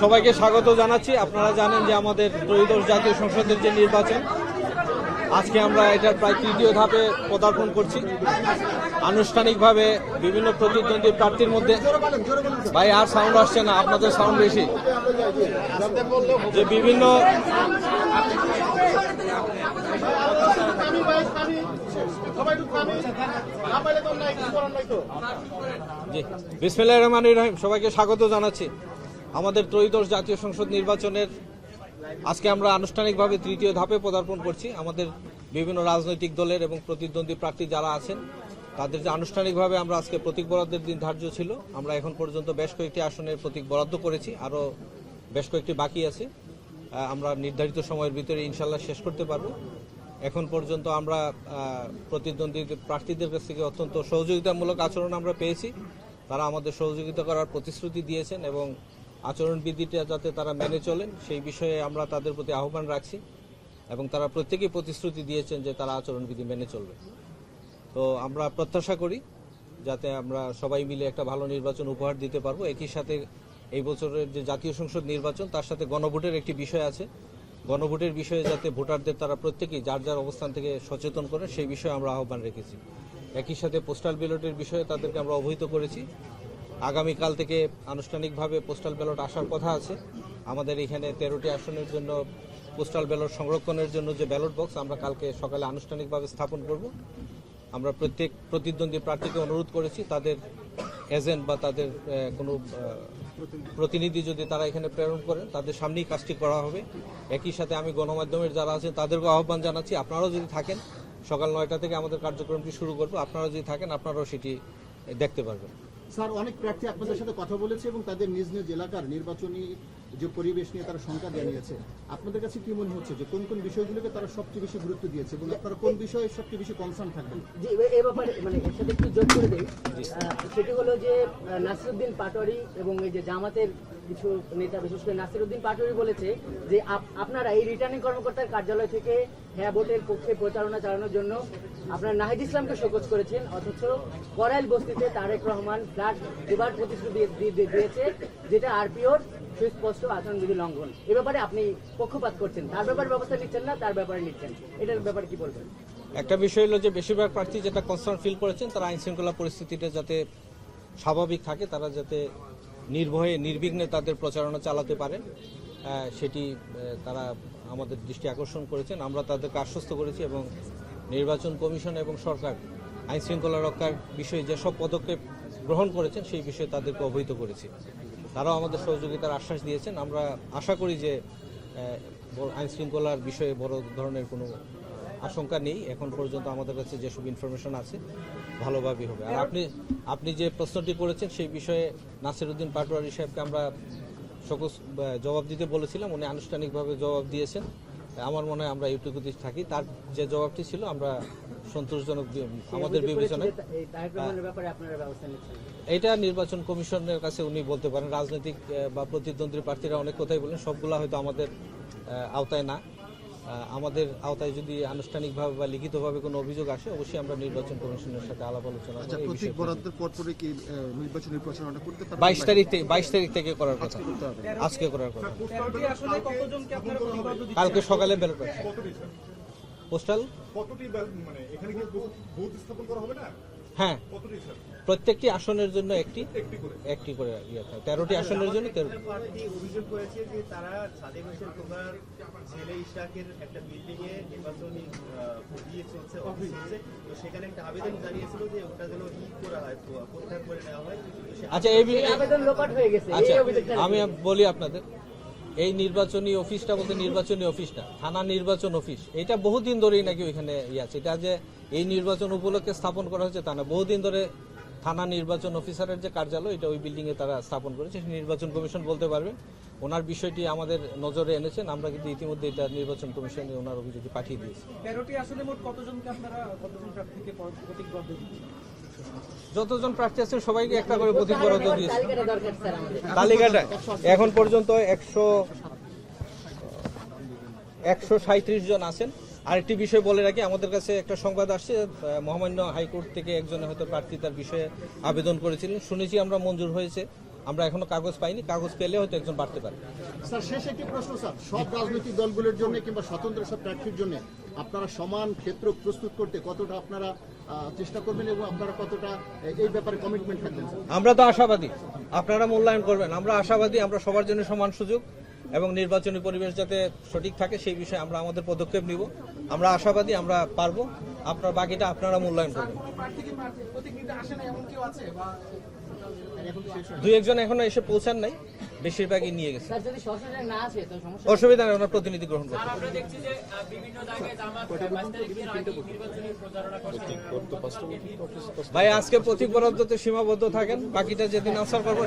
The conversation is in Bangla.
সবাইকে স্বাগত জানাচ্ছি। আপনারা জানেন যে আমাদের ত্রয়োদশ জাতীয় সংসদের যে নির্বাচন, আজকে আমরা এটার প্রায় তৃতীয় ধাপে পদার্পণ করছি। আনুষ্ঠানিকভাবে বিভিন্ন প্রতিদ্বন্দ্বী প্রার্থীর মধ্যে, ভাই আর সাউন্ড আসছে না, আপনাদের সাউন্ড বেশি। যে বিভিন্ন জি, বিসমিল্লাহির রহমানির রহিম, সবাইকে স্বাগত জানাচ্ছি। আমাদের ত্রয়োদশ জাতীয় সংসদ নির্বাচনের আজকে আমরা আনুষ্ঠানিকভাবে তৃতীয় ধাপে পদার্পণ করছি। আমাদের বিভিন্ন রাজনৈতিক দলের এবং প্রতিদ্বন্দ্বী প্রার্থী যারা আছেন, তাদের যে আনুষ্ঠানিকভাবে আমরা আজকে প্রতীক বরাদ্দের দিন ধার্য ছিল, আমরা এখন পর্যন্ত বেশ কয়েকটি আসনের প্রতীক বরাদ্দ করেছি, আরও বেশ কয়েকটি বাকি আছে। আমরা নির্ধারিত সময়ের ভিতরে ইনশাল্লাহ শেষ করতে পারব। এখন পর্যন্ত আমরা প্রতিদ্বন্দ্বী প্রার্থীদের কাছ থেকে অত্যন্ত সহযোগিতামূলক আচরণ আমরা পেয়েছি। তারা আমাদের সহযোগিতা করার প্রতিশ্রুতি দিয়েছেন এবং আচরণবিধিটা যাতে তারা মেনে চলেন, সেই বিষয়ে আমরা তাদের প্রতি আহ্বান রাখছি এবং তারা প্রত্যেকেই প্রতিশ্রুতি দিয়েছেন যে তারা আচরণবিধি মেনে চলবে। তো আমরা প্রত্যাশা করি যাতে আমরা সবাই মিলে একটা ভালো নির্বাচন উপহার দিতে পারব। একই সাথে এই বছরের যে জাতীয় সংসদ নির্বাচন, তার সাথে গণভোটের একটি বিষয় আছে। গণভোটের বিষয়ে যাতে ভোটারদের তারা প্রত্যেকেই যার যার অবস্থান থেকে সচেতন করে সেই বিষয়ে আমরা আহ্বান রেখেছি। একই সাথে পোস্টাল ব্যালটের বিষয়ে তাদেরকে আমরা অবহিত করেছি। আগামীকাল থেকে আনুষ্ঠানিকভাবে পোস্টাল ব্যালট আসার কথা আছে। আমাদের এখানে তেরোটি আসনের জন্য পোস্টাল ব্যালট সংরক্ষণের জন্য যে ব্যালট বক্স আমরা কালকে সকালে আনুষ্ঠানিকভাবে স্থাপন করব। আমরা প্রত্যেক প্রতিদ্বন্দ্বী প্রার্থীকে অনুরোধ করেছি, তাদের এজেন্ট বা তাদের কোনো প্রতিনিধি যদি তারা এখানে প্রেরণ করেন, তাদের সামনেই কাজটি করা হবে। একই সাথে আমি গণমাধ্যমের যারা আছেন, তাদেরকেও আহ্বান জানাচ্ছি, আপনারাও যদি থাকেন, সকাল নয়টা থেকে আমাদের কার্যক্রমটি শুরু করব। আপনারা যদি থাকেন, আপনারাও সেটি দেখতে পারবেন। স্যার অনেক প্রার্থী আপনাদের সাথে কথা বলেছে এবং তাদের নিজ নিজ এলাকার নির্বাচনী যে পরিবেশ নিয়ে তারা শঙ্কা জানিয়েছে আপনাদের কাছে কি মনে হচ্ছে যে কোন কোন বিষয়গুলোকে তারা সবচেয়ে বেশি গুরুত্ব দিয়েছে এবং আপনারা কোন বিষয়ে সবচেয়ে বেশি কনসার্ন থাকবেন? যে এ- ব্যাপারে মানে এর সাথে একটু যোগ করে দেই। সেটি হলো যে নাসিরুদ্দিন পাটোয়ারি এবং এই যে জামাতের কিছু নেতা বিশেষ করে নাসিরুদ্দিন পাটোয়ারি বলেছে যে আপ- আপনারা এই রিটার্নিং কর্মকর্তার কার্যালয় থেকে হ্যাঁ ভোটের পক্ষে প্রচারণা চালানোর জন্য আপনারা নাহিদ ইসলামকে শোকজ করেছেন অথচ করাইল বস্তিতে তারেক রহমান ফ্ল্যাট দেবার প্রতিশ্রুতি দিয়ে- দিয়ে- দিয়েছে যেটা আরপিওর সুস্পষ্ট আচরণবিধি লঙ্ঘন। এ ব্যাপারে আপনি পক্ষপাত করছেন। তার ব্যাপারে ব্যবস্থা নিচ্ছেন না তার ব্যাপারে নিচ্ছেন। এটার ব্যাপারে কি বলবেন? একটা বিষয় হলো যে বেশিরভাগ প্রার্থী যেটা কনসার্ন ফিল করেছেন তারা আইন শৃঙ্খলা পরিস্থিতিটা যাতে স্বাভাবিক থাকে তারা যাতে নির্ভয়ে নির্বিঘ্নে তাদের প্রচারণা চালাতে আহ, সেটি তারা আমাদের দৃষ্টি আকর্ষণ করেছেন। আমরা তাদেরকে আশ্বস্ত করেছি এবং নির্বাচন কমিশন এবং সরকার আইন শৃঙ্খলা রক্ষার বিষয়ে যেসব পদক্ষেপ গ্রহণ করেছেন সেই বিষয়ে তাদেরকে অবহিত করেছি। তারাও আমাদের সহযোগিতার আশ্বাস দিয়েছেন। আমরা আশা করি যে আইন শৃঙ্খলার বিষয়ে বড় ধরনের কোনো আশঙ্কা নেই। এখন পর্যন্ত আমাদের কাছে যেসব ইনফরমেশন আছে, ভালোভাবেই হবে। আর আপনি আপনি যে প্রশ্নটি করেছেন সেই বিষয়ে নাসিরুদ্দিন পাটোয়ারি সাহেবকে আমরা সকস বা জবাব দিতে বলেছিলাম। উনি আনুষ্ঠানিকভাবে জবাব দিয়েছেন। আমার মনে হয় আমরা ইউটিউবে থাকি। তার যে জবাবটি ছিল, আমরা সন্তোষজনক আমাদের বিবেচনায় এই তারেক রহমানের ব্যাপারে আপনারা ব্যবস্থা নিচ্ছেন। এটা নির্বাচন কমিশনের কাছে উনি বলতে পারেন। রাজনৈতিক বা প্রতিদ্বন্দ্বী প্রার্থীরা অনেক কথাই বলেন সবগুলা হয়তো আমাদের আওতায় না। আমাদের আওতায় যদি আনুষ্ঠানিকভাবে বা লিখিতভাবে কোনো অভিযোগ আসে অবশ্যই আমরা নির্বাচন কমিশনের সাথে আলাপ আলোচনা আচ্ছা কি নির্বাচনী প্রচারণা করতে পারবেন? বাইশ তারিখ থেকে বাইশ তারিখ থেকে করার কথা। আজকে করার কথা। কালকে সকালে বেরোতে পোস্টাল? কতটি মানে এখানে কি বুথ স্থাপন করা হবে না? হ্যাঁ। কতটি স্যার? প্রত্যেকটি আসনের জন্য একটি একটি করে। ইয়ে থাকে তেরোটি আসনের জন্য তেরো অভিযোগ করেছে যে তারা হোসেন খোকার ছেলে ইশরাকের একটা বিল্ডিং এ নির্বাচনী দিয়ে চলছে অফিস চলছে। তো সেখানে একটা আবেদন জানিয়েছিল যে ওটা যেন ই করা হয় প্রত্যাহার করে নেওয়া হয়। আচ্ছা এই আবেদন লোপাট হয়ে গেছে আচ্ছা আমি বলি আপনাদের। এই নির্বাচনী অফিসটা বলতে নির্বাচনী অফিস না, থানা নির্বাচন অফিস। এটা বহুদিন ধরেই নাকি ওইখানে ইয়ে আছে। এটা যে এই নির্বাচন উপলক্ষে স্থাপন করা হয়েছে তা না, বহুদিন ধরে থানা নির্বাচন অফিসারের যে কার্যালয়, এটা ওই বিল্ডিংয়ে তারা স্থাপন করেছে। নির্বাচন কমিশন বলতে পারবেন। ওনার বিষয়টি আমাদের নজরে এনেছেন। আমরা কিন্তু ইতিমধ্যে এটা নির্বাচন কমিশনে ওনার অভিযোগটি পাঠিয়ে দিয়েছি। আসলে মোট কতজনকে আপনারা, কতজন যতজন প্রার্থী আছে সবাইকে একটা করে প্রতীক বরাদ্দ দিয়েছে। তালিকাটা এখন পর্যন্ত একশো একশো সাঁত্রিশ জন আছেন। আরেকটি বিষয় বলে রাখি আমাদের কাছে একটা সংবাদ আসছে মহামান্য হাইকোর্ট থেকে একজন হয়তো প্রার্থী তার বিষয়ে আবেদন করেছিলেন। শুনেছি আমরা মঞ্জুর হয়েছে। আমরা এখনও কাগজ পাইনি কাগজ পেলে হয়তো একজন বাড়তে পারে। স্যার শেষ একটি প্রশ্ন স্যার। সব রাজনৈতিক দলগুলোর জন্য কিংবা স্বতন্ত্র সব প্রার্থীর জন্য আপনারা সমান ক্ষেত্র প্রস্তুত করতে কতটা আপনারা চেষ্টা করবেন এবং আপনারা কতটা এই ব্যাপারে কমিটমেন্ট থাকবেন আমরা তো আশাবাদী। আপনারা মূল্যায়ন করবেন। আমরা আশাবাদী আমরা সবার জন্য সমান সুযোগ এবং নির্বাচনী পরিবেশ যাতে সঠিক থাকে সেই বিষয়ে আমরা আমাদের পদক্ষেপ নিব। আমরা আশাবাদী আমরা পারব। আপনার বাকিটা আপনারা মূল্যায়ন করবেন আর এখন শেষ হয় দুই একজন এখনও এসে পৌঁছান নাই বেশিরভাগই নিয়ে গেছে। স্যার যদি সরাসরি না আসে তো সমস্যা অসুবিধা নেই ওনার প্রতিনিধি গ্রহণ করছে। ভাই আজকে প্রতীক বরাদ্দতে সীমাবদ্ধ থাকেন বাকিটা যেদিন আনসার করব